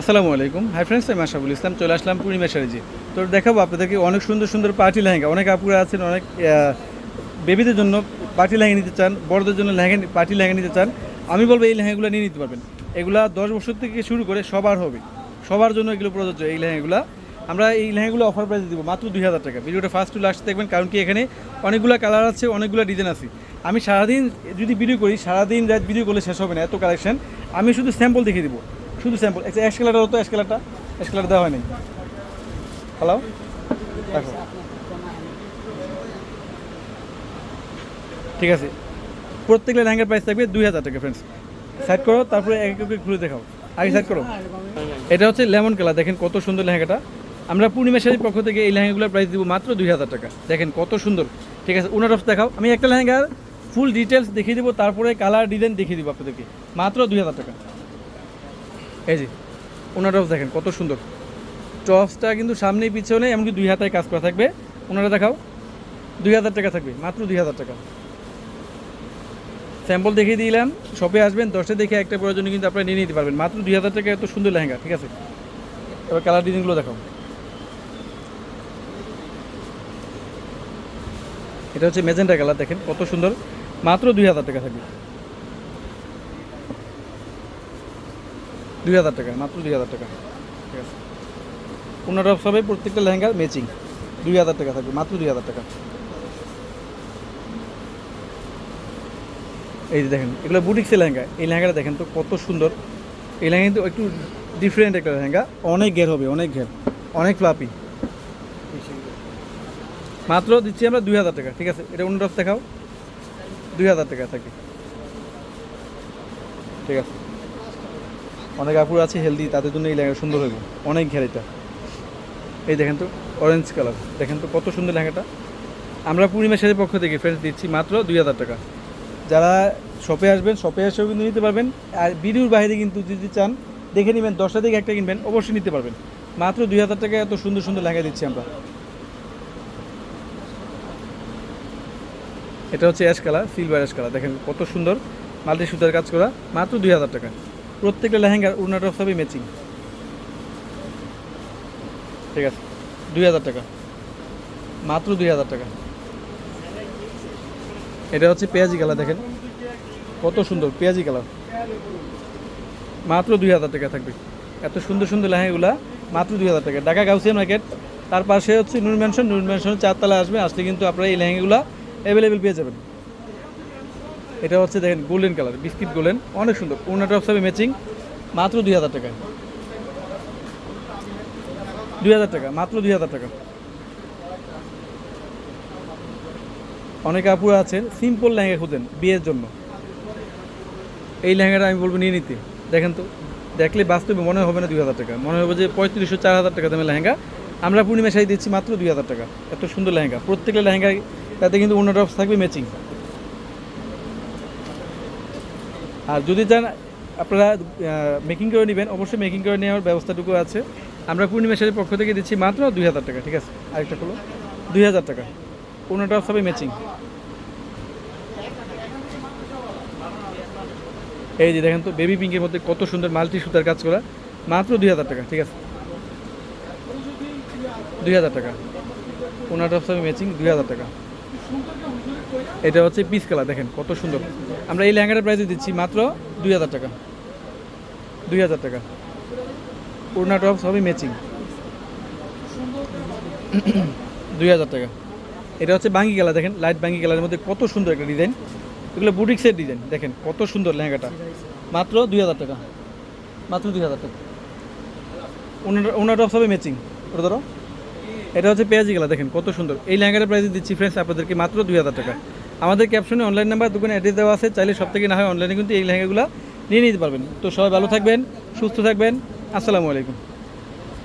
আসসালামু আলাইকুম। Hi friends আমি আশাফুল ইসলাম, চলে আসলাম পূর্ণিমা শাড়িজি তো দেখাবো আপনাদেরকে অনেক সুন্দর সুন্দর পার্টি লেহেঙ্গা। অনেক আপুরা আছেন, অনেক বেবিদের জন্য পার্টি লেহেঙ্গা নিতে চান, বড়দের জন্য লেহেঙ্গা পার্টি লেহেঙ্গা নিতে চান। আমি বলব এই লেহেঙ্গাগুলো নিয়ে নিতে পারবেন। এগুলা দশ বছর থেকে শুরু করে সবার হবে। সবার জন্য এগুলো প্রযোজ্য এই লেহেঙ্গাগুলো। আমরা এই লেহেঙ্গাগুলো অফার প্রাইসে দিব মাত্র দুই হাজার টাকা। ভিডিওটা ফার্স্ট টু লাস্ট দেখবেন, কারণ কি এখানে অনেকগুলো কালার আছে, অনেকগুলো ডিজাইন আছে। আমি সারাদিন যদি ভিডিও করি, সারাদিন রাত ভিডিও করলে শেষ হবে না, এত কালেকশন আমি শুধু স্যাম্পল দেখিয়ে দিব। শুধু স্যাম্পল অ্যাশ কালারটা হতো অ্যাশ কালারটা দেওয়া হয়নি। হ্যালো দেখো। ঠিক আছে। প্রত্যেকটা লেহেঙ্গার প্রাইস থাকবে দুই হাজার টাকা ফ্রেন্ডস সাইড করো, তারপরে এক এক ঘুরে দেখাও। আগে সাইড করো। এটা হচ্ছে লেমন কালার দেখেন কত সুন্দর লেহেঙ্গাটা। আমরা পূর্ণিমা শাড়ির পক্ষ থেকে এই লেহেঙ্গাগুলোর প্রাইস দিব মাত্র দুই হাজার টাকা। দেখেন কত সুন্দর। ঠিক আছে অফ দেখাও। আমি একটা লেহেঙ্গার ফুল ডিটেলস দেখিয়ে দিব, তারপরে কালার ডিজাইন দেখিয়ে দিব আপনাদেরকে। মাত্র দুই হাজার টাকা। এই যে, ওনার অফ দেখেন, কত সুন্দর। টপসটা কিন্তু সামনেই পিছনে এমনকি দুই হাতায় কাজ করা থাকবে। ওনারা দেখাও, দুই হাজার টাকা থাকবে, মাত্র দুই হাজার টাকা। স্যাম্পল দেখিয়ে দিলাম, শপে আসবেন দশটা দেখে একটা প্রয়োজনে কিন্তু আপনারা নিয়ে নিতে পারবেন। মাত্র দুই হাজার টাকা, এত সুন্দর লেহেঙ্গা, ঠিক আছে? এবার কালার ডিজাইনগুলো দেখাও। এটা হচ্ছে মেজেন্টা কালার, দেখেন, কত সুন্দর। মাত্র দুই হাজার টাকা থাকবে। দুই হাজার টাকা, মাত্র দুই হাজার টাকা। ঠিক আছে। পনেরো সবে প্রত্যেকটা লেহেঙ্গা ম্যাচিং দুই হাজার টাকা থাকবে, মাত্র দুই হাজার টাকা। এই যে দেখেন, এগুলো বুটিক্সের লেহেঙ্গা। এই লেহেঙ্গাটা দেখেন তো কত সুন্দর। এই লেহেঙ্গা কিন্তু একটু ডিফারেন্ট একটা লেহেঙ্গা। অনেক ঘের হবে, অনেক ঘের। অনেক ফ্লাপি মাত্র দিচ্ছি আমরা দুই হাজার টাকা, ঠিক আছে? এটা অন্য দেখাও। দুই হাজার টাকা থাকবে ঠিক আছে। অনেক আপুর আছে হেলদি তাদের জন্য এই লেহেঙ্গা সুন্দর হবে অনেক ঘের এটা এই দেখেন তো অরেঞ্জ কালার দেখেন তো কত সুন্দর লেহেঙ্গাটা। আমরা পূর্ণিমা শাড়ির পক্ষ থেকে ফ্রেন্ডস দিচ্ছি মাত্র দুই হাজার টাকা। যারা শপে আসবেন শপে এসেও কিন্তু নিতে পারবেন। আর ভিডিওর বাইরে কিন্তু যদি চান, দেখে নেবেন, দশটা থেকে একটা কিনবেন, অবশ্যই নিতে পারবেন। মাত্র দুই হাজার টাকায় এত সুন্দর সুন্দর লেহেঙ্গা দিচ্ছি আমরা। এটা হচ্ছে ash colour silver ash colour দেখেন কত সুন্দর, মাল্টি সুতার কাজ করা। মাত্র দুই হাজার টাকা প্রত্যেকটা লেহেঙ্গার উন্নাটা সবই ম্যাচিং ঠিক আছে। দুই হাজার টাকা। মাত্র দুই হাজার টাকা। এটা হচ্ছে পেঁয়াজি কালার, দেখেন। কত সুন্দর, পেঁয়াজি কালার। মাত্র দুই হাজার টাকা থাকবে। এত সুন্দর সুন্দর লেহেঙ্গাগুলা, মাত্র দুই হাজার টাকা। ঢাকা গাউসিয়া মার্কেট, তার পাশে হচ্ছে নুন ম্যানশন নুন ম্যানশনের চারতলা আসবে, আসলে কিন্তু আপনারা এই লেহেঙ্গাগুলো অ্যাভেলেবেল পেয়ে যাবেন। এটা হচ্ছে দেখেন গোল্ডেন কালার বিস্কিট গোল্ডেন অনেক সুন্দর। ওনাটা সবই ম্যাচিং মাত্র দুই হাজার টাকা। দুই হাজার টাকা, মাত্র দুই হাজার টাকা। অনেক আপুরা আছেন সিম্পল লেহেঙ্গা খুঁজেন বিয়ের জন্য। এই লেহেঙ্গাটা আমি বলব নিয়ে নিতে। দেখেন তো, দেখলে বাস্তবে মনে হবে না দুই হাজার টাকা। মনে হবে যে পঁয়ত্রিশশো চার হাজার টাকা দামের লেহেঙ্গা। আমরা পূর্ণিমা শাড়ি দিচ্ছি মাত্র দুই হাজার টাকা। এত সুন্দর লেহেঙ্গা। প্রত্যেকটা লেহেঙ্গা তাতে কিন্তু অন্য ড্রপস থাকবে ম্যাচিং আর যদি চান, আপনারা মেকিং করে নেবেন, অবশ্যই মেকিং করে নেওয়ার ব্যবস্থাটুকু আছে। আমরা পূর্ণিমা শাড়ির পক্ষ থেকে দিচ্ছি মাত্র দুই হাজার টাকা, ঠিক আছে? আরেকটা হলো দুই হাজার টাকা। ড্রপস হবে ম্যাচিং এই যে দেখেন তো বেবি পিঙ্কের মধ্যে কত সুন্দর মাল্টি সুতার কাজ করা। মাত্র দুই হাজার টাকা, ঠিক আছে? দুই হাজার টাকা। ড্রপস হবে ম্যাচিং দুই হাজার টাকা। এটা হচ্ছে পিস কালার, দেখেন কত সুন্দর। আমরা এই লেহেঙ্গাটার প্রাইসে দিচ্ছি মাত্র দুই হাজার টাকা। দুই হাজার টাকা। ওড়না টপস হবে ম্যাচিং দুই হাজার টাকা। এটা হচ্ছে বাঙ্গি কালার, দেখেন লাইট বাঙ্গি কালারের মধ্যে কত সুন্দর একটা ডিজাইন এগুলো বুটিক্সের ডিজাইন দেখেন কত সুন্দর লেহেঙ্গাটা। মাত্র দুই হাজার টাকা। মাত্র দুই হাজার টাকা। ওনার ওনার টপস সবই ম্যাচিং ওটা ধরো। এটা হচ্ছে পেঁয়াজি গেলা, দেখেন কত সুন্দর। এই লেহেঙ্গাটার প্রাইস দিচ্ছি ফ্রেন্ডস আপনাদেরকে মাত্র দুই হাজার টাকা। আমাদের ক্যাপশনে অনলাইন নাম্বার দোকানে অ্যাড্রেস দেওয়া আছে, চাইলে সব থেকে না হয় অনলাইনে কিন্তু এই লেহেঙ্গাগুলো নিয়ে নিতে পারবেন। তো সবাই ভালো থাকবেন, সুস্থ থাকবেন। আসসালামু আলাইকুম।